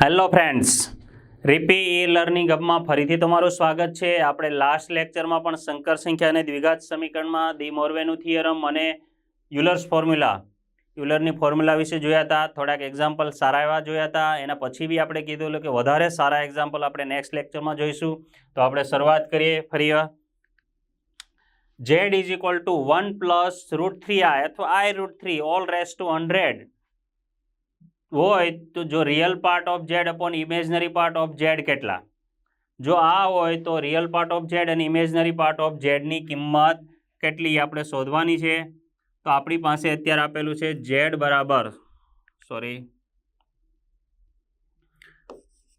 Hello friends RP e learning હબમાં ફરીથી તમારું સ્વાગત છે. આપણે લાસ્ટ લેક્ચરમાં પણ સંકર સંખ્યા અને દ્વિઘાત સમીકરણમાં દી મોરવેનું થિયરમ અને યુલર્સ ફોર્મ્યુલા. યુલરની ફોર્મ્યુલા વિશે જોયા હતા, થોડાક એક્ઝામ્પલ સારા એવા જોયા હતા. એના પછી બી આપણે કીધું કે વધારે સારા એક્ઝામ્પલ આપણે નેક્સ્ટ લેક્ચરમાં જોઈશું. તો આપણે શરૂઆત કરીએ ફરી Z is equal to one plus root three i અથવા i root three whole raise to hundred હોય તો જો real part of Z upon imaginary part of Z કેટલા? જો આ હોય તો રિયલ પાર્ટ ઓફ ઝેડ અને ઇમેજનરી પાર્ટ ઓફ ઝેડની કિંમત કેટલી આપણે શોધવાની છે? તો આપણી પાસે અત્યારે આપેલું છે ઝેડ બરાબર sorry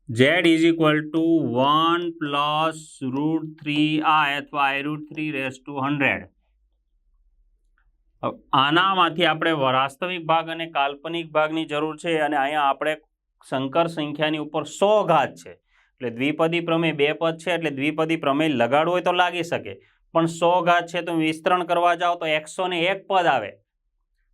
Z is equal to one plus root three i અથવા i root three raise to hundred આનામાંથી આપણે વાસ્તવિક ભાગ અને કાલ્પનિક ભાગની જરૂર છે અને અહીંયા આપણે સંકર સંખ્યાની ઉપર સો ઘાત છે. એટલે દ્વિપદી પ્રમેય બે પદ છે, એટલે દ્વિપદી પ્રમેય લગાડવું હોય તો લાગી શકે. પણ સો ઘાત છે તો વિસ્તરણ કરવા જાઓ તો એકસો એક પદ આવે.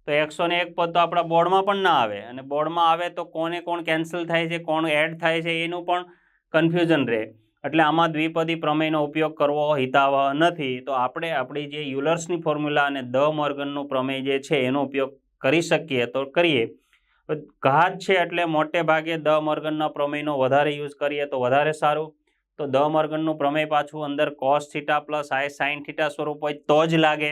તો એકસો એક પદ તો આપણા બોર્ડમાં પણ ના આવે. અને બોર્ડમાં આવે તો કોને કોણ કેન્સલ થાય છે, કોણ એડ થાય છે, એનું પણ કન્ફ્યુઝન રહે. એટલે આમાં દ્વિપદી પ્રમેયનો ઉપયોગ કરવો હિતાવહ નથી. તો આપણે આપણી જે યુલર્સની ફોર્મ્યુલા અને દ મોર્ગનનું પ્રમેય જે છે, એનો ઉપયોગ કરી શકીએ તો કરીએ. ઘાત છે એટલે મોટે ભાગે દ મોર્ગનના પ્રમેયનો વધારે યુઝ કરીએ તો વધારે સારું. તો દ મોર્ગનનું પ્રમેય પાછું અંદર cos theta plus i sine theta સ્વરૂપ હોય તો જ લાગે.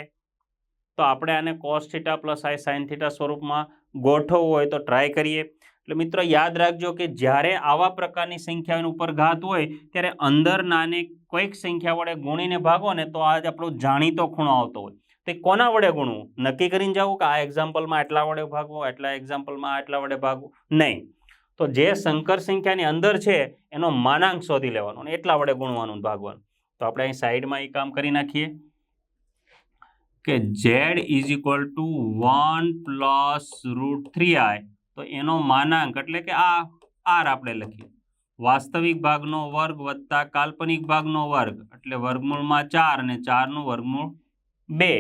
તો આપણે આને cos theta plus i sine theta સ્વરૂપમાં ગોઠવવું હોય તો ટ્રાય કરીએ. એટલે મિત્રો યાદ રાખજો કે જ્યારે આવા પ્રકારની સંખ્યાની ઉપર ઘાત હોય, ત્યારે અંદર નાને કોઈક સંખ્યા વડે ગુણીને ભાગો ને તો આજ આપણો જાણીતો ખૂણો આવતો હોય. તે કોના વડે ગુણવું? નક્કી કરીને જવું કે આ એક્ઝામ્પલમાં એટલા વડે ભાગવું એટલા એક્ઝામ્પલમાં એટલા વડે ભાગવું? નહીં. તો જે સંકર સંખ્યાની અંદર છે, એનો માનાંક શોધી લેવાનો અને એટલા વડે ગુણવાનું ભાગવાનું. તો આપણે અહીં સાઈડમાં એ કામ કરી નાખીએ. કે Z is equal to one plus root three i તો એનો માનાંક એટલે કે આ, આર આપણે લખીએ. વાસ્તવિક ભાગનો વર્ગ વત્તા કાલ્પનિક ભાગનો વર્ગ એટલે વર્ગમૂળમાં ચાર અને ચારનું વર્ગમૂળ બે.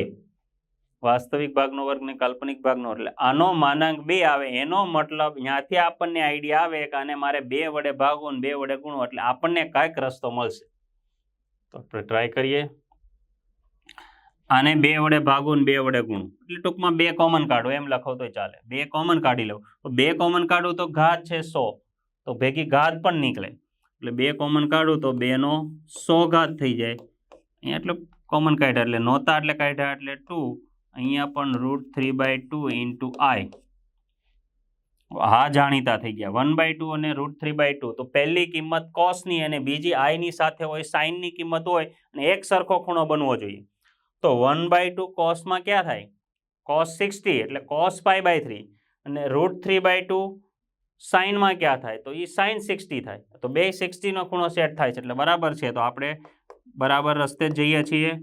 વાસ્તવિક ભાગનો વર્ગ ને કાલ્પનિક ભાગનો એટલે આનો માનાંક બે આવે, એનો મતલબ ત્યાંથી આપણને આઈડિયા આવે કે આને મારે બે વડે ભાગો ને બે વડે ગુણો એટલે આપણને કાંઈક રસ્તો મળશે. તો આપણે ટ્રાય કરીએ. આને બે વડે ભાગો ને બે વડે ગુણું. એટલે ટૂંકમાં બે કોમન કાઢો, એમ લખો તો ચાલે. બે કોમન કાઢી લઉં તો બે કોમન કાઢું તો ઘાત છે સો. તો ભેગી ઘાત પણ નીકળે. એટલે બે કોમન કાઢું તો બેનો સો ઘાત થઈ જાય. અહીંયા એટલે કોમન કાઢ્યા એટલે નહોતા એટલે કાઢ્યા એટલે ટુ. અહીંયા પણ root three by two into i હા જાણીતા થઈ ગયા. વન બાય ટુ અને રૂટ થ્રી બાય ટુ તો પહેલી કિંમત કોસની અને બીજી આઈની સાથે હોય સાઇનની કિંમત હોય અને એક સરખો ખૂણો બનવો જોઈએ. તો વન બાય ટુ કોસમાં ક્યાં થાય? કોસ સિક્સટી એટલે કોસ પાઈ બાય થ્રી. અને રૂટ થ્રી બાય ટુ સાઇનમાં ક્યાં થાય? તો એ સાઇન સિક્સટી થાય. તો બે સિક્સટીનો ખૂણો સેટ થાય છે એટલે બરાબર છે. તો આપણે બરાબર રસ્તે જ જઈએ છીએ.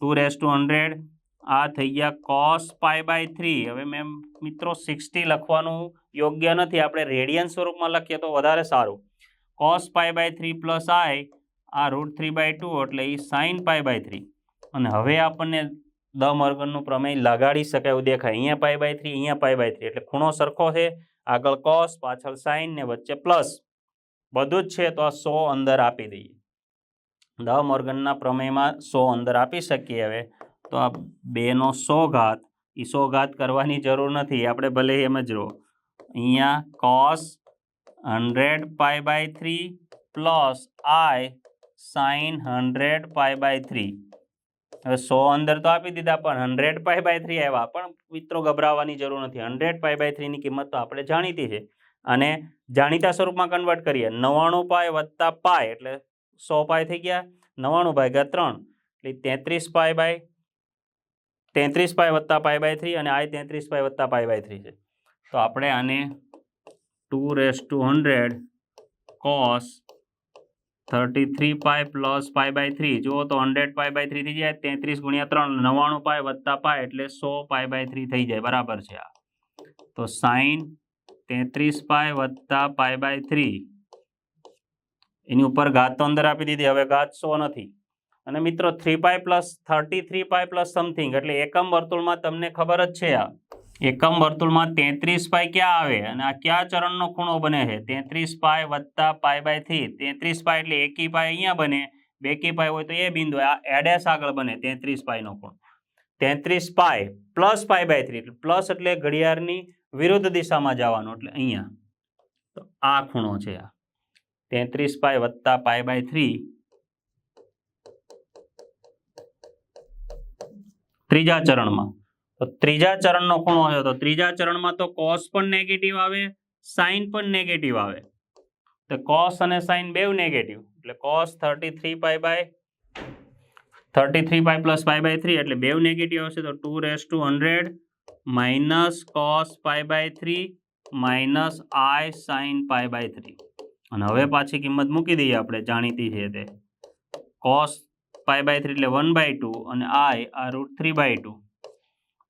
Two raise to hundred. આ થઈ ગયા કોસ પાઈ બાય થ્રી. હવે મેમ મિત્રો સિક્સટી લખવાનું યોગ્ય નથી. આપણે રેડિયન સ્વરૂપમાં લખીએ તો વધારે સારું. Cos pi by three plus i. આ રૂટ થ્રી બાય ટુ એટલે એ સાઇન પાઈ બાય થ્રી. અને હવે આપણને દ મોર્ગનનું પ્રમેય લગાડી શકાય એવું દેખાય. અહીંયા પાય બાય થ્રી અહીંયા પાય બાય થ્રી એટલે ખૂણો સરખો છે. આગળ કોસ પાછળ સાઇન ને વચ્ચે પ્લસ બધું જ છે તો આ સો અંદર આપી દઈએ. દ મોર્ગનના પ્રમેયમાં સો અંદર આપી શકીએ હવે. તો આ બેનો સો ઘાત. એ સો ઘાત કરવાની જરૂર નથી. આપણે ભલે એમ જ રહો. અહીંયા cos hundred pi by three plus i sine hundred pi by three હવે સો અંદર તો આપી દીધા, પણ હંડ્રેડ પાય બાય થ્રી આવ્યા. પણ મિત્રો ગભરાવાની જરૂર નથી. હંડ્રેડ પાય બાય થ્રીની કિંમત તો આપણે જાણીતી છે. અને જાણીતા સ્વરૂપમાં કન્વર્ટ કરીએ. નવ્વાણું પાય વત્તા પાય એટલે સો પાય થઈ ગયા. નવ્વાણું ભાગ્યા ત્રણ, એટલે તેત્રીસ પાય બાય, તેત્રીસ પાય વત્તા પાય બાય થ્રી અને આ તેત્રીસ પાય વત્તા પાય બાય થ્રી છે. તો આપણે આને two raise to hundred cos thirty three pi plus pi by three જુઓ તો હંડ્રેડ પાય બાય થ્રી થઈ જાય, તેત્રીસ ગુણ્યા ત્રણ, નવ્વાણું પાય વત્તા પાય એટલે સો પાય બાય થ્રી થઈ જાય. બરાબર છે આ. તો સાઈન તેત્રીસ પાય વત્તા પાય બાય થ્રી એની ઉપર ઘાત તો અંદર આપી દીધી. હવે ઘાત સો નથી. અને મિત્રો three pi plus thirty three pi plus something એટલે એકમ વર્તુળમાં તમને ખબર જ છે આ. એકમ વર્તુળમાં તેત્રીસ પાય ક્યાં આવે? અને આ કયા ચરણનો ખૂણો બને છે? તેત્રીસ પાય વત્તા પાય બાય થ્રી. તેત્રીસ પાય એટલે એકી પાય અહીંયા બને, બેકી પાય હોય તો એ બિંદુ, આ એડેસ આગળ બને તેત્રીસ પાયનો ખૂણો. તેત્રીસ pi plus pi by three એટલે પ્લસ એટલે ઘડિયાળની વિરુદ્ધ દિશામાં જવાનું એટલે અહીંયા. તો આ ખૂણો છે આ. તેત્રીસ પાય વત્તા પાય બાય થ્રી. ત્રીજા ચરણમાં. તો ત્રીજા ચરણનો ખૂણો છે. તો ત્રીજા ચરણમાં તો કોસ પણ નેગેટિવ આવે સાઇન પણ નેગેટિવ આવે. તો કોસ અને સાઇન બેવ નેગેટિવ એટલે cos thirty three pi by thirty three pi plus pi by three એટલે બેવ નેગેટિવ આવશે. તો two raise to hundred minus cos pi by three minus i sine pi by three અને હવે પાછી કિંમત મૂકી દઈએ આપણે, જાણીતી છે તે. કોસ પાય બાય થ્રી એટલે વન બાય ટુ અને આઈ આ રૂટ થ્રી બાય ટુ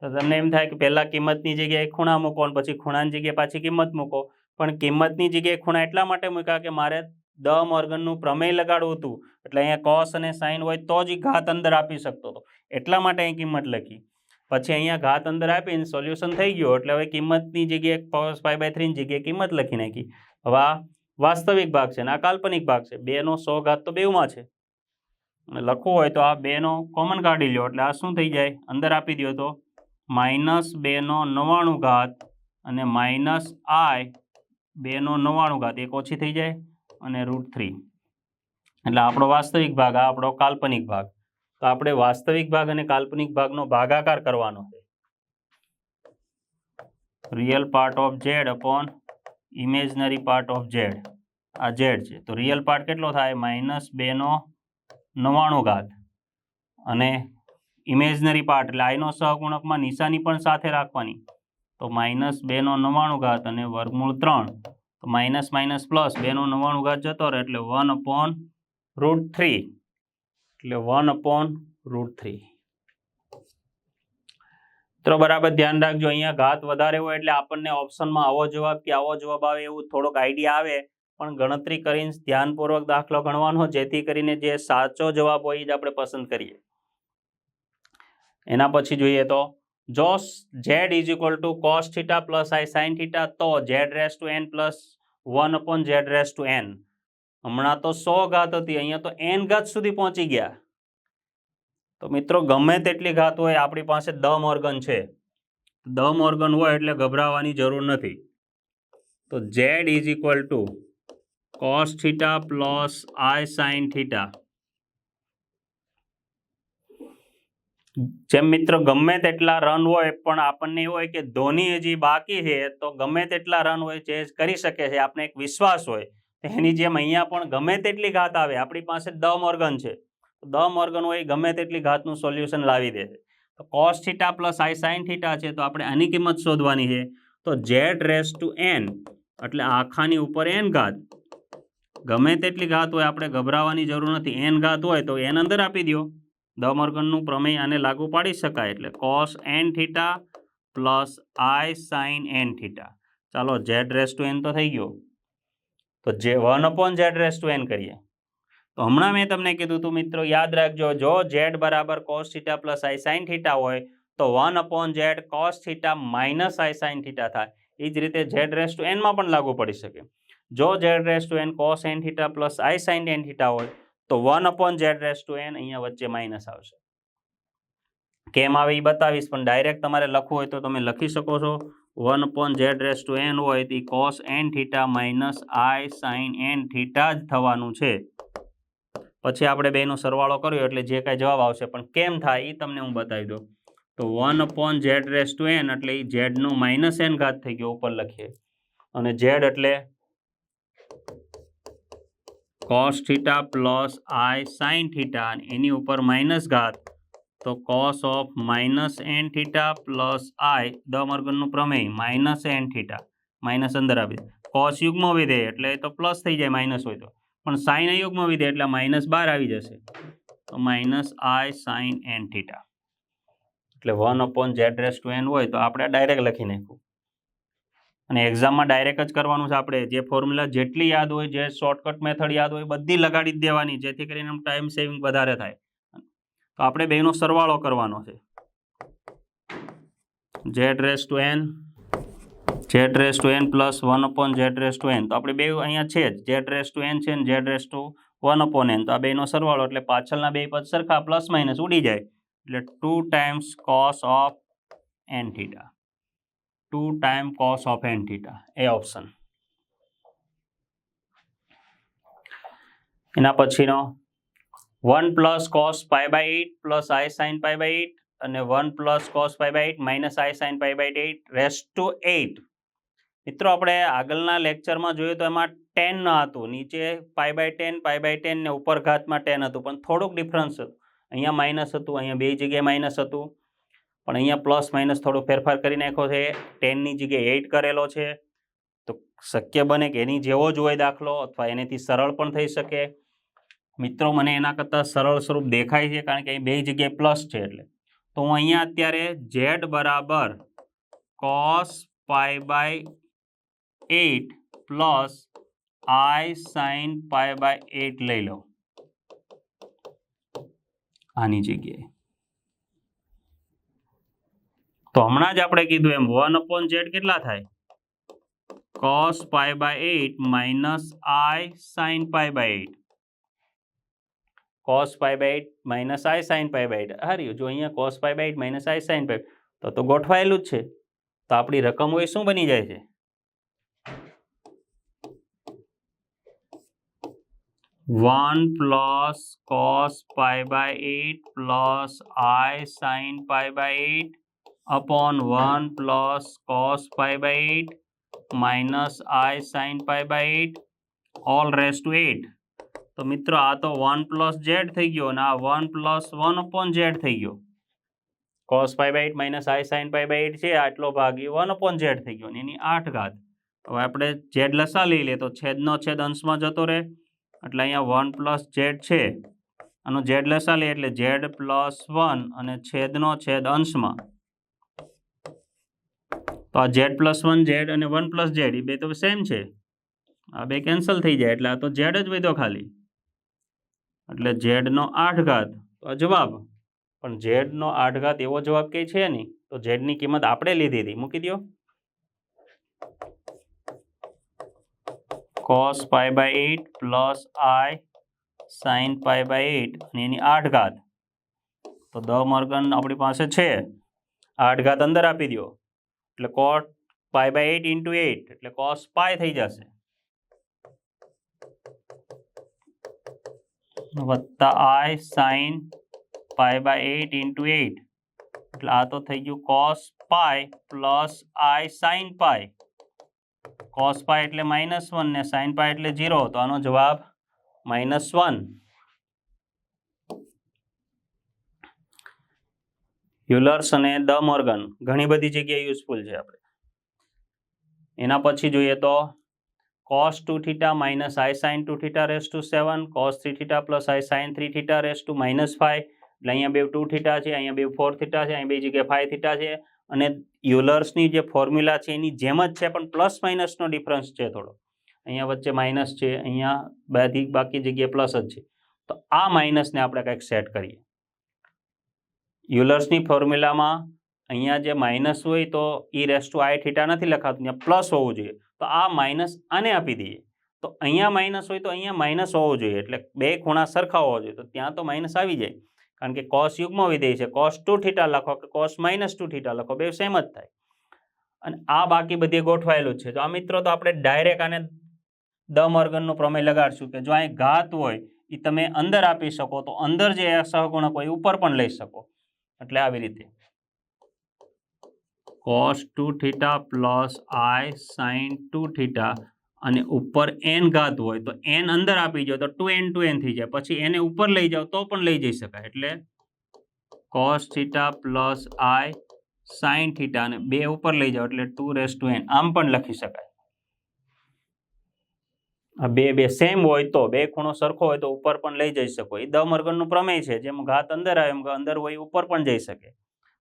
તો તમને એમ થાય કે પહેલાં કિંમતની જગ્યાએ ખૂણા મૂકો અને પછી ખૂણાની જગ્યાએ પાછી કિંમત મૂકો. પણ કિંમતની જગ્યાએ ખૂણા એટલા માટે મૂક્યા કે મારે દ મોર્ગનનું પ્રમેય લગાડવું હતું. એટલે અહીંયા કોસ અને સાઇન હોય તો જ ઘાત અંદર આપી શકતો હતો. એટલા માટે અહીં કિંમત લખી. પછી અહીંયા ઘાત અંદર આપીને સોલ્યુશન થઈ ગયું. એટલે હવે કિંમતની જગ્યાએ કોસ ફાઈવ બાય થ્રીની જગ્યાએ કિંમત લખી નાખી. હવે આ વાસ્તવિક ભાગ છે અને આ કાલ્પનિક ભાગ છે. બેનો સો ઘાત તો બેમાં છે. લખવું હોય તો આ બેનો કોમન કાઢી લ્યો. એટલે આ શું થઈ જાય? અંદર આપી દો તો. માઇનસ બેનો નવ્વાણું ઘાત અને માઇનસ આઈ બેનો નવ્વાણું ઘાત. એક ઓછી થઈ જાય અને રૂટ થ્રી. એટલે આપણો વાસ્તવિક ભાગ, આ આપણો કાલ્પનિક ભાગ. તો આપણે વાસ્તવિક ભાગ અને કાલ્પનિક ભાગનો ભાગાકાર કરવાનો real part of Z upon imaginary part of Z આ ઝેડ છે. તો રિયલ પાર્ટ કેટલો થાય? માઇનસ બેનો નવ્વાણું ઘાત. અને ઇમેજનરી પાર્ટ એટલે આઈનો સહગુણકમાં નિશાની પણ સાથે રાખવાની. તો માઇનસ બેનો નવ્વાણું ઘાત અને વર્ગમૂળ ત્રણ. તો માઇનસ માઇનસ પ્લસ બેનો નવ્વાણું ઘાત જતો રહે એટલે વન અપોન રૂટ થ્રી એટલે વન અપોન રૂટ થ્રી તો બરાબર ધ્યાન રાખજો, અહીંયા ઘાત વધારે હોય એટલે આપણને ઓપ્શનમાં આવો જવાબ કે આવો જવાબ આવે એવું થોડોક આઈડિયા આવે. પણ ગણતરી કરીને ધ્યાનપૂર્વક દાખલો ગણવાનો, જેથી કરીને જે સાચો જવાબ હોય એ જ આપણે પસંદ કરીએ. એના પછી જોઈએ તો જો Z is equal to cos theta plus i sine theta તો Z raise to n plus one upon Z raise to n હમણાં તો સો ઘાત હતી, અહીંયા તો એન ઘાત સુધી પહોંચી ગયા. તો મિત્રો ગમે તેટલી ઘાત હોય, આપણી પાસે દમ ઓર્ગન છે. દમ મોર્ગન હોય એટલે ગભરાવાની જરૂર નથી. તો Z is equal to cos theta plus i sine theta જેમ મિત્રો ગમે તેટલા રન હોય, પણ આપણને એવું હોય કે ધોની હજી બાકી છે, તો ગમે તેટલા રન હોય ચેઝ કરી શકે છે. આપણે એક વિશ્વાસ હોય. એની જેમ અહીંયા પણ ગમે તેટલી ઘાત આવે, આપણી પાસે દ મોર્ગન છે. દ મોર્ગન હોય ગમે તેટલી ઘાતનું સોલ્યુશન લાવી દે છે. તો cos theta plus i sine theta છે, તો આપણે આની કિંમત શોધવાની છે. તો ઝેડ રેસ ટુ એન એટલે આખાની ઉપર એન ઘાત. ગમે તેટલી ઘાત હોય, આપણે ગભરાવાની જરૂર નથી. એન ઘાત હોય, તો એન અંદર આપી દો દ પ્રમેય આને લાગુ પાડી શકાય એટલે cos n theta plus i sine n theta ચાલો ઝેડ રેસ ટુ એન તો થઈ ગયો. તો જે one upon Z raise to n કરીએ. તો હમણાં મેં તમને કીધું હતું મિત્રો, યાદ રાખજો, જો ઝેડ બરાબર cos theta plus i sine theta હોય, તો one upon Z cos theta minus i sine theta થાય. એ જ રીતે ઝેડ રેસ ટુ એનમાં પણ લાગુ પડી શકે. જો Z raise to n cos n theta plus i sine n theta હોય તો one upon Z raise to n અહીંયા વચ્ચે માઇનસ આવશે. કેમ આવે એ બતાવીશ, પણ ડાયરેક્ટ તમારે લખવું હોય તો તમે લખી શકો છો. One upon Z raise to n હોય તો cos n theta minus i sine n theta જ થવાનું છે. પછી આપણે બેનો સરવાળો કર્યો એટલે જે કાંઈ જવાબ આવશે, પણ કેમ થાય એ તમને હું બતાવી દઉં. તો one upon Z raise to n એટલે એ ઝેડનું માઇનસ એન ઘાત થઈ ગયો, ઉપર લખીએ. અને ઝેડ એટલે cos theta plus i sine theta એની ઉપર માઇનસ ઘાત, તો cos of minus n theta plus i દ મર્ગનનું પ્રમેય માઇનસ એન થીટા માઇનસ અંદર આપી કોસ યુગ્મ વિધેય એટલે એ તો પ્લસ થઈ જાય માઇનસ હોય તો. પણ સાઇન અયુગ્મ વિધેય એટલે માઇનસ બાર આવી જશે. તો minus i sine n theta એટલે one upon Z raise to n હોય તો આપણે ડાયરેક્ટ લખી નાખ્યું. અને એક્ઝામમાં ડાયરેક્ટ જ કરવાનું છે આપણે. જે ફોર્મ્યુલા જેટલી યાદ હોય, જે શોર્ટકટ મેથડ યાદ હોય બધી લગાડી દેવાની, જેથી કરીને ટાઈમ સેવિંગ વધારે થાય. તો આપણે બેનો સરવાળો કરવાનો છે. Z raise to n Z raise to n plus one upon Z raise to n તો આપણે બે અહીંયા છે જ. ઝેડ રેસ ટુ એન છે ને Z raise to one upon n તો આ બેનો સરવાળો, એટલે પાછળના બે પદ સરખા પ્લસ માઇનસ ઉડી જાય. એટલે two times cos of n theta two time cos of n theta A option એના પછીનો one plus cos pi by eight plus i sine pi by eight અને one plus cos pi by eight minus i sine pi by eight raise to eight મિત્રો આપણે આગળના લેક્ચરમાં જોયું તો એમાં ટેન ન હતું નીચે pi by ten pi by ten ને ઉપર ઘાતમાં ટેન હતું પણ થોડુંક ડિફરન્સ હતું અહીંયા માઇનસ હતું અહીંયા બે જગ્યાએ માઇનસ હતું પણ અહીંયા પ્લસ માઇનસ થોડો ફેરફાર કરી નાખ્યો છે. ટેનની જગ્યાએ એટ કરેલો છે. તો શક્ય બને કે એની જેવો જ હોય દાખલો અથવા એનાથી સરળ પણ થઈ શકે. મિત્રો, મને એના કરતાં સરળ સ્વરૂપ દેખાય છે કારણ કે અહીં બે જગ્યાએ પ્લસ છે એટલે. તો હું અહીંયા અત્યારે ઝેડ બરાબર cos pi by eight plus i sine pi by eight લઈ લઉં. આની જગ્યાએ. તો હમણાં જ આપણે કીધું એમ, વન અપોન ઝેડ કેટલા થાય? Cos pi by eight minus i sine pi by eight cos pi by eight minus i sine pi by eight હાર્યું જો અહીંયા cos pi by eight minus i sine pi તો તો ગોઠવાયેલું જ છે. તો આપણી રકમ હોય શું બની જાય છે? One plus cos pi by eight plus i sine pi by eight upon one plus cos pi by eight minus i sine pi by eight all raise to eight તો મિત્રો, આ તો વન પ્લસ ઝેડ થઈ ગયો અને આ one plus one upon Z થઈ ગયો. Cos pi by eight minus i sine pi by eight છે, આટલો ભાગ એ વન અપોન ઝેડ થઈ ગયો અને એની આઠ ઘાત. હવે આપણે ઝેડ લસા લઈ લે તો છેદનો છેદ અંશમાં જતો રહે. એટલે અહીંયા વન પ્લસ ઝેડ છે. આનો ઝેડ લસા લે એટલે ઝેડ પ્લસ વન અને છેદનો છેદ અંશમાં. તો આ ઝેડ પ્લસ વન ઝેડ અને વન પ્લસ ઝેડ એ બે તો સેમ છે. આ બે કેન્સલ થઈ જાય, એટલે આ તો ઝેડ જ વધ્યો ખાલી. એટલે ઝેડનો આઠ ઘાત, તો આ જવાબ. પણ ઝેડનો આઠ ઘાત એવો જવાબ કંઈ છે નહીં, તો ઝેડની કિંમત આપણે લીધી હતી. મૂકી દો cos pi by eight plus i sine pi by eight અને એની આઠ ઘાત. તો દ મર્ગન આપણી પાસે છે. આઠ ઘાત અંદર આપી દો એટલે cot pi by eight into eight એટલે કોસ પાય થઈ જશે. વત્તા i sine pi by eight into eight એટલે આ તો થઈ ગયું cos pi plus i sine pi cos pi એટલે માઇનસ વન ને સાઇન પાય એટલે ઝીરો તો આનો જવાબ માઇનસ વન યુલર્સ અને દ મોર્ગન ઘણી બધી જગ્યાએ યુઝફુલ છે આપણે. એના પછી જોઈએ તો cos two theta minus i sine two theta raise to seven cos three theta plus i sine three theta raise to minus five એટલે અહીંયા બે ટુ થીટા છે, અહીંયા બે ફોર થીટા છે, અહીંયા બે જગ્યાએ ફાઈવ થીટા છે. અને યુલર્સની જે ફોર્મ્યુલા છે એની જેમ જ છે, પણ પ્લસ માઇનસનો ડિફરન્સ છે થોડો. અહીંયા વચ્ચે માઇનસ છે, અહીંયા બધી બાકી જગ્યાએ પ્લસ જ છે. તો આ માઇનસને આપણે કંઈક સેટ કરીએ. યુલર્સની ફોર્મ્યુલામાં અહીંયા જે માઇનસ હોય તો e raise to i theta નથી લખાતું, ત્યાં પ્લસ હોવું જોઈએ. તો આ માઇનસ આને આપી દઈએ. તો અહીંયા માઇનસ હોય તો અહીંયા માઇનસ હોવો જોઈએ, એટલે બે ખૂણા સરખા હોવા જોઈએ. તો ત્યાં તો માઇનસ આવી જાય. કારણ કે કોસ યુગમાં વિધેય છે. કોસ ટુ થીટા લખો કે કોસ માઇનસ ટુ થીટા લખો, બે સેમ જ થાય. અને આ બાકી બધી ગોઠવાયેલું છે. તો આ મિત્રો તો આપણે ડાયરેક્ટ આને દ મોર્ગનનો પ્રમેય લગાડશું કે જો અહીં ઘાત હોય એ તમે અંદર આપી શકો. તો અંદર જે સહગુણક હોય ઉપર પણ લઈ શકો. એટલે આવી રીતે. Cos two theta plus i sine two theta અને ઉપર એન ઘાત હોય તો એન અંદર આપી જાઓ તો ટુ એન ટુ એન થઈ જાય. પછી એને ઉપર લઈ જાઓ તો પણ લઈ જઈ શકાય. એટલે cos theta plus i sine theta અને બે ઉપર લઈ જાઓ એટલે ટુ રેસ ટુ એન આમ પણ લખી શકાય. બે બે સેમ હોય તો, બે ખૂણો સરખો હોય તો ઉપર પણ લઈ જઈ શકો. એ દ મર્ગનનું પ્રમેય છે, જેમ ઘાત અંદર આવે એમ અંદર હોય ઉપર પણ જઈ શકે.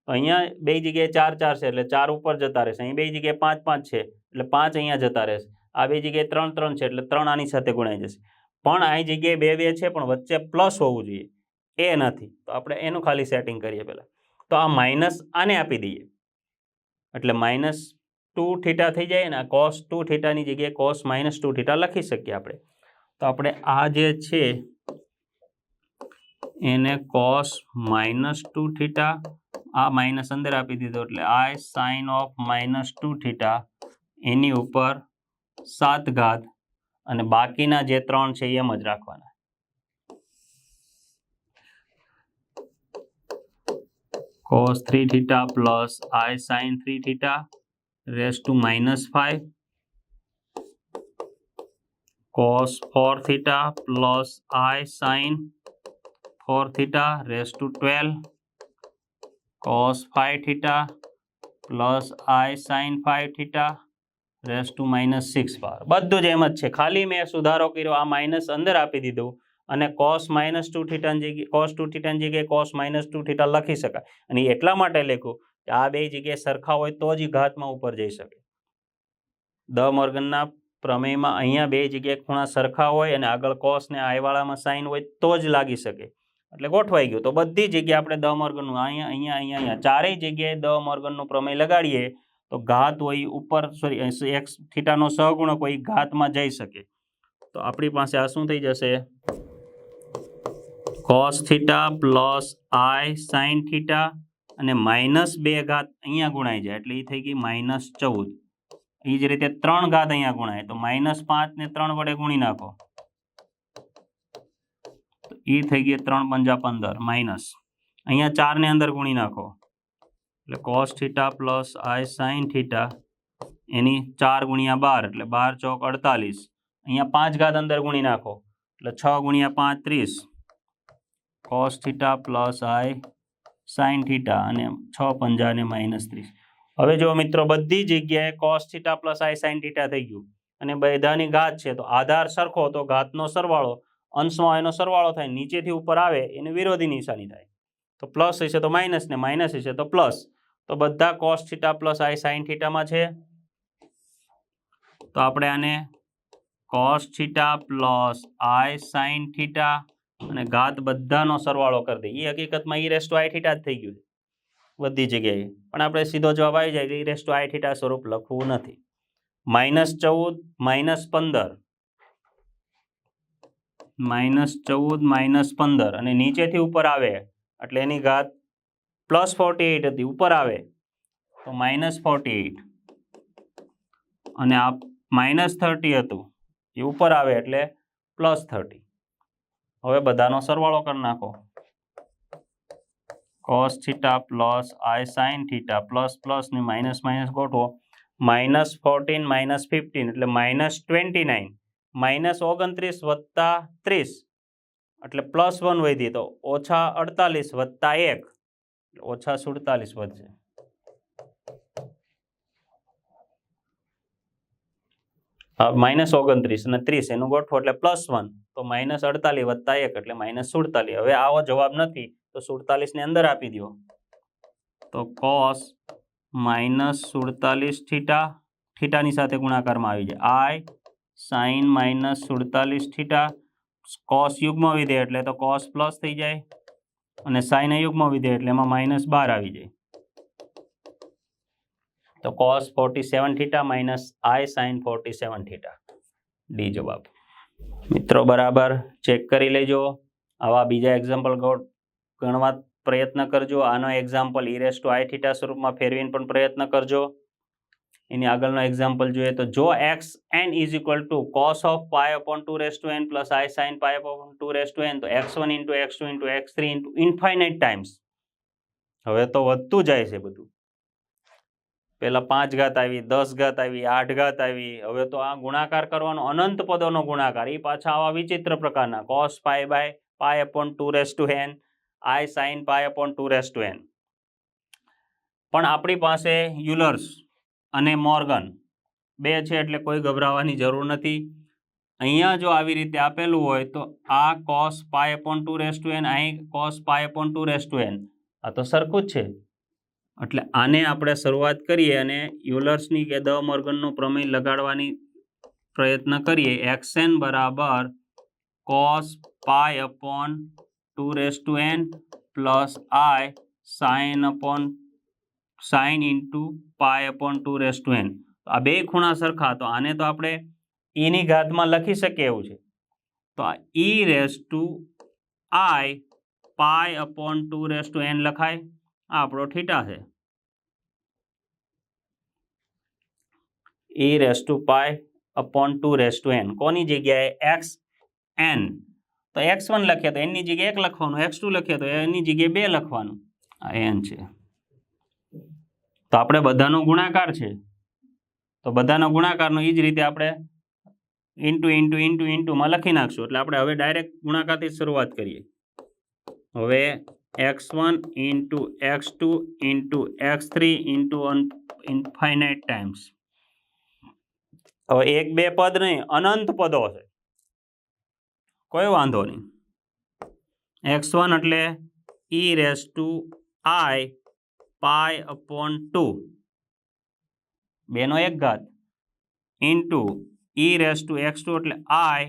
અહીંયા બે જગ્યાએ ચાર ચાર છે, એટલે ચાર ઉપર જતા રહેશે. અહીં બે જગ્યાએ પાંચ પાંચ છે, એટલે પાંચ અહીંયા જતા રહેશે. આ બે જગ્યાએ ત્રણ ત્રણ છે, એટલે ત્રણ આની સાથે ગુણાઈ જશે. પણ આ જગ્યાએ બે બે છે, પણ વચ્ચે પ્લસ હોવું જોઈએ. એ નથી. તો આપણે એનું ખાલી સેટિંગ કરીએ પહેલાં. તો આ માઇનસ આને આપી દઈએ. એટલે માઇનસ ટુ થીટા થઈ જાય ને કોસ ટુ થીટાની જગ્યાએ કોસ માઇનસ ટુ થીટા લખી શકીએ આપણે. તો આપણે આ જે છે, એને કોસ માઇનસ ટુ થીટા, આ માઇનસ અંદર આપી દીધો એટલે i sine of minus two theta એની ઉપર સાત ઘાત અને બાકીના જે ત્રણ છે એમ જ રાખવાના. cos 3 theta plus i sin 3 theta raised to minus 5 cos 4 theta plus i sin 4 theta raised to 12 cos 5 theta plus i sin 5 theta raised to minus 6 power બધું જ એમ જ છે. ખાલી મેં સુધારો કર્યો. આ માઇનસ અંદર આપી દીધું. અને કોસ માઇનસ ટુ થીટાની જગ્યાએ કોસ ટુ થીટાની જગ્યાએ કોસ માઇનસ ટુ થીટા લખી શકાય. અને એટલા માટે લખ્યું આ બે જગ્યાએ સરખા હોય તો જ ઘાતમાં ઉપર જઈ શકે. દ મોર્ગનના પ્રમેયમાં અહીંયા બે જગ્યાએ ખૂણા સરખા હોય અને આગળ કોસ ને આયવાળામાં સાઈન હોય તો જ લાગી શકે. એટલે ગોઠવાઈ ગયું. તો બધી જગ્યાએ આપણે દ મોર્ગનનું અહીંયા અહીંયા અહીંયા અહીંયા ચારેય જગ્યાએ દ મોર્ગનનું પ્રમેય લગાડીએ તો ઘાત હોય ઉપર, સોરી એક્સ થીટાનો સહગુણક હોય ઘાતમાં જઈ શકે. તો આપણી પાસે આ શું થઈ જશે? Cos theta plus i sine theta અને માઇનસ બે ઘાત અહીંયા ગુણાઈ જાય, એટલે એ થઈ ગઈ માઇનસ ચૌદ. એ જ રીતે ત્રણ ઘાત અહીંયા ગુણાય, તો માઇનસ પાંચ ને ત્રણ વડે ગુણી નાખો. એ થઈ ગઈ ત્રણ પંજા પંદર માઇનસ અહીંયા ચાર ને અંદર ગુણી નાખો. એટલે cos theta plus i sine theta એની ચાર ગુણ્યા બાર, એટલે બાર ચોક અડતાલીસ. અહીંયા પાંચ ઘાત અંદર ગુણી નાખો, એટલે છ ગુણ્યા પાંચ ત્રીસ cos theta plus i sine theta અને છ પંજા અને માઇનસ ત્રીસ. હવે જો મિત્રો, બધી જગ્યાએ cos theta plus i sine theta થઈ ગયું. અને બધાની ઘાત છે, તો આધાર સરખો, તો ઘાતનો સરવાળો, અંશમાં એનો સરવાળો થાય, નીચેથી ઉપર આવે, એને વિરોધી નિશાની થાય. તો પ્લસ હશે તો માઇનસ ને માઇનસ હશે તો પ્લસ તો બધા cos theta plus i sine થીટામાં છે. તો આપણે આને cos theta plus i sine theta અને ઘાત બધાનો સરવાળો કરી દઈએ એ હકીકતમાં ઈ રેસ્ટો આઈ થીટા જ થઈ ગયું બધી જગ્યાએ. પણ આપણે સીધો જવાબ આવી જાય કે ઈ રેસ્ટો આઈ થીટા સ્વરૂપ લખવું નથી. માઇનસ ચૌદ, માઇનસ પંદર. માઇનસ ચૌદ, માઇનસ પંદર. અને નીચેથી ઉપર આવે, એટલે એની ઘાત પ્લસ ફોર્ટી એઇટ હતી. ઉપર આવે, તો માઇનસ ફોર્ટી એઇટ અને આ માઇનસ થર્ટી હતું. એ ઉપર આવે એટલે પ્લસ થર્ટી. હવે બધાનો સરવાળો કરી નાખો. Cos theta plus i sine theta plus plus ને માઇનસ માઇનસ ગોઠવો. માઇનસ ફોર્ટીન માઇનસ ફિફ્ટીન એટલે માઇનસ ટ્વેન્ટી નાઇન માઇનસ ઓગણત્રીસ વત્તા ત્રીસ. એટલે પ્લસ વન વધી તો ઓછા અડતાલીસ વત્તા એક. ઓછા સુડતાલીસ વધશે. માઇનસ ઓગણત્રીસ અને ત્રીસ, એનું ગોઠવો એટલે પ્લસ વન તો માઇનસ અડતાલીસ વત્તા એક એટલે માઇનસ સુડતાલીસ. હવે આવો જવાબ નથી, તો સુડતાલીસ ને અંદર આપી દો તો કોસ માઇનસ સુડતાલીસ થીટા થીટાની સાથે ગુણાકારમાં આવી જાય. આઈ સાઈન માઇનસ સુડતાલીસ થીટા કોસ યુગ્મ વિધેય એટલે તો કોસ પ્લસ થઈ જાય. અને સાઇન યુગ્મ વિધેય એટલે એમાં માઇનસ બાર આવી જાય. તો cos forty seven theta minus i sine forty seven theta D જવાબ. મિત્રો બરાબર ચેક કરી લેજો. આવા બીજા એક્ઝામ્પલ ગણવા પ્રયત્ન કરજો. આનો example e raise to i theta સ્વરૂપમાં ફેરવીને પણ પ્રયત્ન કરજો. એની આગળનો એક્ઝામ્પલ જોઈએ તો જો x n is equal to cos of pi upon two raise to n plus i sine pi upon two raise to n તો x one into x two into x three into infinite times હવે તો વધતું જાય છે બધું. પહેલા પાંચ ઘાત આવી, દસ ઘાત આવી, આઠ ઘાત આવી. હવે તો આ ગુણાકાર કરવાનો અનંત પદોનો ગુણાકાર. એ પાછા આવા વિચિત્ર પ્રકારના. Cos pi by pi upon two raise to n i sine pi upon two raise to n પણ આપણી પાસે યુલર્સ અને મોર્ગન બે છે એટલે કોઈ ગભરાવાની જરૂર નથી. અહીંયા જો આવી રીતે આપેલું હોય તો આ cos pi upon two raise to n અહીં cos pi upon two raise to n આ તો સરખું જ છે. એટલે આને આપણે શરૂઆત કરીએ અને યુલર્સની કે દ મોર્ગનનો પ્રમેય લગાડવાની પ્રયત્ન કરીએ. એક્સએન બરાબર cos pi upon two raise to n plus i sine upon sine into pi upon two raise to n. આ બે ખૂણા સરખા, તો આને તો આપણે ઈની ઘાતમાં લખી શકીએ એવું છે. તો આ e raise to i pi upon two raise to n લખાય. આ આપણો ઠીટા છે. E raise to pi upon two raise to n કોની જગ્યાએ? એક્સ એન તો એક્સ વન લખીએ તો એની જગ્યાએ એક લખવાનું. એક્સ ટુ લખીએ તો એની જગ્યાએ બે લખવાનું. આ એન છે. તો આપણે બધાનો ગુણાકાર છે. તો બધાનો ગુણાકારનો એ જ રીતે આપણે ઇન્ટુ ઇન્ટુ ઇન્ટુ ઇન્ટુમાં લખી નાખશું. એટલે આપણે હવે ડાયરેક્ટ ગુણાકારથી શરૂઆત કરીએ. હવે x one into x two into x three into infinite times હવે એક, બે પદ નહીં, અનંત પદો છે. કોઈ વાંધો નહીં. એક્સ વન એટલે e raise to i pi upon two બેનો એક ઘાત. Into e raise to x two એટલે i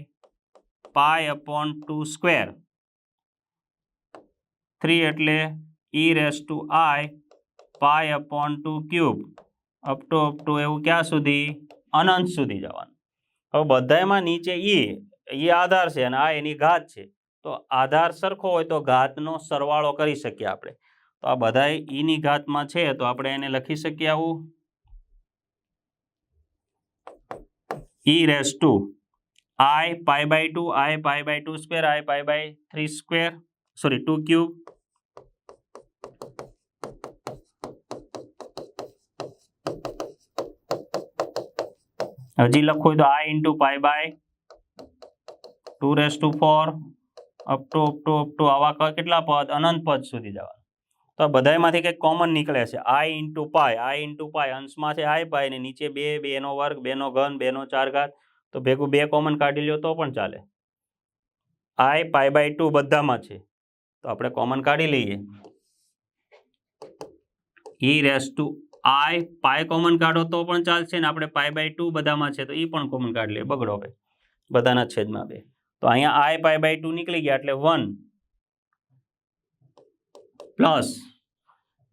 pi upon two square three એટલે e raise to i pi upon two cube up to up to એવું ક્યાં સુધી? અનંત સુધી જવાનું. હવે બધામાં નીચે ઈ એ આધાર છે અને આ એની ઘાત છે. તો આધાર સરખો હોય તો ઘાતનો સરવાળો કરી શકીએ આપણે. તો આ બધા ઈની ઘાતમાં છે તો આપણે એને લખી શકીએ આવું. E raise to. I pi by two, i pi by two square, i pi by three square, sorry, two cube. હજી લખવું હોય તો i into pi by two raise to four up to up to up to આવા કેટલા પદ? અનંત પદ સુધી જવા તો બધામાંથી કંઈક કોમન નીકળે છે. I into pi I into પાય અંશમાં છે આઈ પાય ને નીચે બે બેનો વર્ગ બેનો ઘન બેનો ચાર ઘાત. તો ભેગું બે કોમન કાઢી લ્યો તો પણ ચાલે. આઈ પાય બાય ટુ બધામાં છે. તો આપણે કોમન કાઢી લઈએ. E raise to i pi common કાઢો તો પણ ચાલશે ને આપણે પાય બાય ટુ બધામાં છે તો એ પણ કોમન કાઢ લે, બગડો ભાઈ બધાના છેદમાં બે. તો અહીંયા આઈ પાય બાય ટુ નીકળી ગયા એટલે વન પ્લસ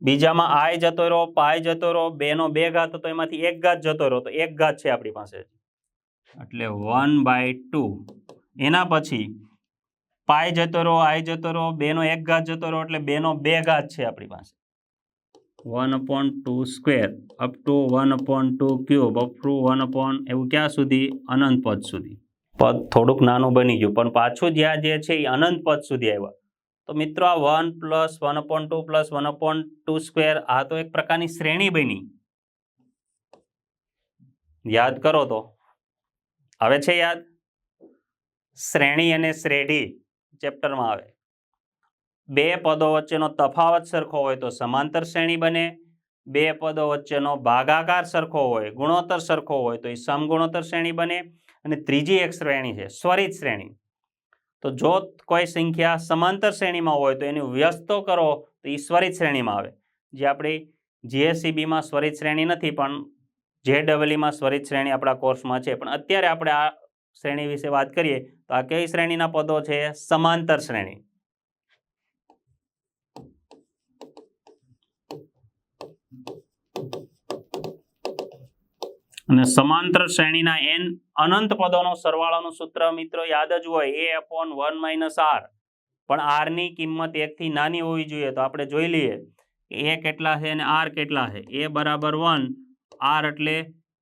બીજામાં આય જતો રહો પાય જતો રહ્યો બેનો બે ઘાત હતો, એમાંથી એક ઘાત જતો રહો, તો એક ઘાત છે આપણી પાસે. એટલે વન બાય ટુ એના પછી પાય જતો રહો આઈ જતો રહો, બેનો એક ઘાત જતો રહો, એટલે બેનો બે ઘાત છે આપણી પાસે. One upon two square, up to one upon two cube, up to one upon એવું ક્યાં સુધી? અનંત પદ સુધી. પદ થોડુંક નાનું બની ગયું, પણ પાછું જ્યાં જે છે એ અનંત પદ સુધી આવ્યા. તો મિત્રો આ one plus one upon two plus one upon two square, આ તો એક પ્રકારની શ્રેણી બની. યાદ કરો તો. આવે છે યાદ? શ્રેણી અને શ્રેઢી ચેપ્ટરમાં આવે. બે પદો વચ્ચેનો તફાવત સરખો હોય તો સમાંતર શ્રેણી બને. બે પદો વચ્ચેનો ભાગાકાર સરખો હોય, ગુણોત્તર સરખો હોય તો એ સમગુણોત્તર શ્રેણી બને અને ત્રીજી એક શ્રેણી છે, સ્વરિત શ્રેણી. તો જો કોઈ સંખ્યા સમાંતર શ્રેણીમાં હોય તો એનું વ્યસ્તો કરો તો એ સ્વરિત શ્રેણીમાં આવે. જે આપણી જીએસસીબીમાં સ્વરિત શ્રેણી નથી પણ જે ડબલઈમાં સ્વરિત શ્રેણી આપણા કોર્સમાં છે. પણ અત્યારે આપણે આ શ્રેણી વિશે વાત કરીએ તો આ કઈ શ્રેણીના પદો છે? સમાંતર શ્રેણી. અને સમાંતર શ્રેણીના એન અનંત પદોનો સરવાળાનું સૂત્ર મિત્રો યાદ જ હોય a upon one minus r પણ આરની કિંમત એકથી નાની હોવી જોઈએ, તો આપણે જોઈ લઈએ. એ કેટલા છે અને આર કેટલા છે? એ બરાબર વન આર એટલે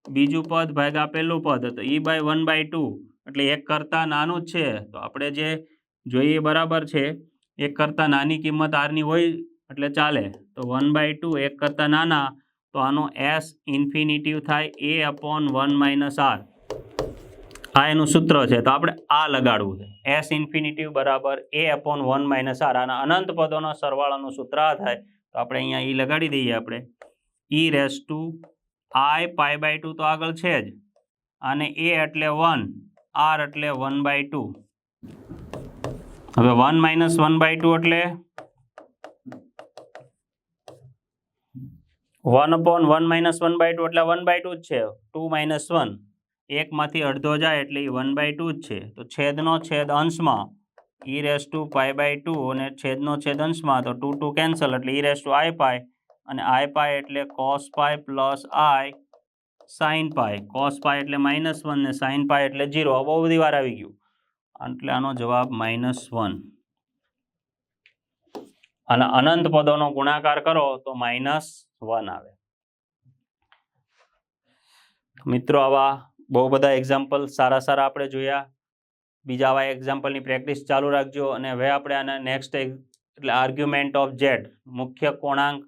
બીજું પદ ભાગ્યા પહેલું પદ, તો e by one by two એટલે એક કરતાં નાનું જ છે. તો આપણે જે જોઈએ બરાબર છે, એક કરતાં નાની કિંમત આરની હોય, એટલે ચાલે. તો વન બાય ટુ એક કરતાં નાના તો આનો એસ ઇન્ફિનિટિવ થાય a upon one minus r આ એનું સૂત્ર છે, તો આપણે આ લગાડવું છે. એસ ઇન્ફિનિટિવ બરાબર a upon one minus r આના અનંત પદોના સરવાળાનું સૂત્ર આ થાય, તો આપણે અહીંયા ઈ લગાડી દઈએ આપણે. E raise to i pi by two તો આગળ છે જ. અને એ એટલે વન આર એટલે વન બાય ટુ હવે one minus one by two એટલે one upon one minus one by two એટલે વન બાય ટુ જ છે. ટુ માઇનસ વન એકમાંથી અડધો જાય એટલે એ વન બાય ટુ જ છે. તો છેદનો છેદ અંશમાં e raise to pi by two અને છેદનો છેદ અંશમાં તો ટુ ટુ કેન્સલ એટલે ઈ રેસ ટુ આઈ પાય અને આઈ પાય એટલે cos pi plus i sine pi cos pi એટલે માઇનસ વન ને સાઇન પાય એટલે જીરો બહુ બધી વાર આવી ગયું. એટલે આનો જવાબ માઇનસ વન અને અનંત પદોનો ગુણાકાર કરો તો માઇનસ વન આવે. મિત્રો, આવા બહુ બધા એક્ઝામ્પલ સારા સારા આપણે જોયા. બીજા આવા એક્ઝામ્પલની પ્રેક્ટિસ ચાલુ રાખજો અને હવે આપણે આના નેક્સ્ટ એટલે આર્ગ્યુમેન્ટ ઓફ ઝેડ મુખ્ય કોણાંક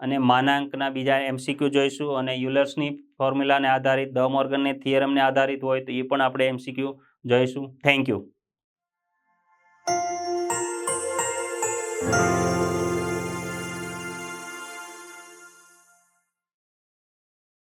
અને માનાંકના બીજા એમસીક્યુ જોઈશું અને યુલર્સની ફોર્મ્યુલાને આધારિત દ મોર્ગનની થિયરમને આધારિત હોય તો એ પણ આપણે એમસીક્યુ જોઈશું. Thank you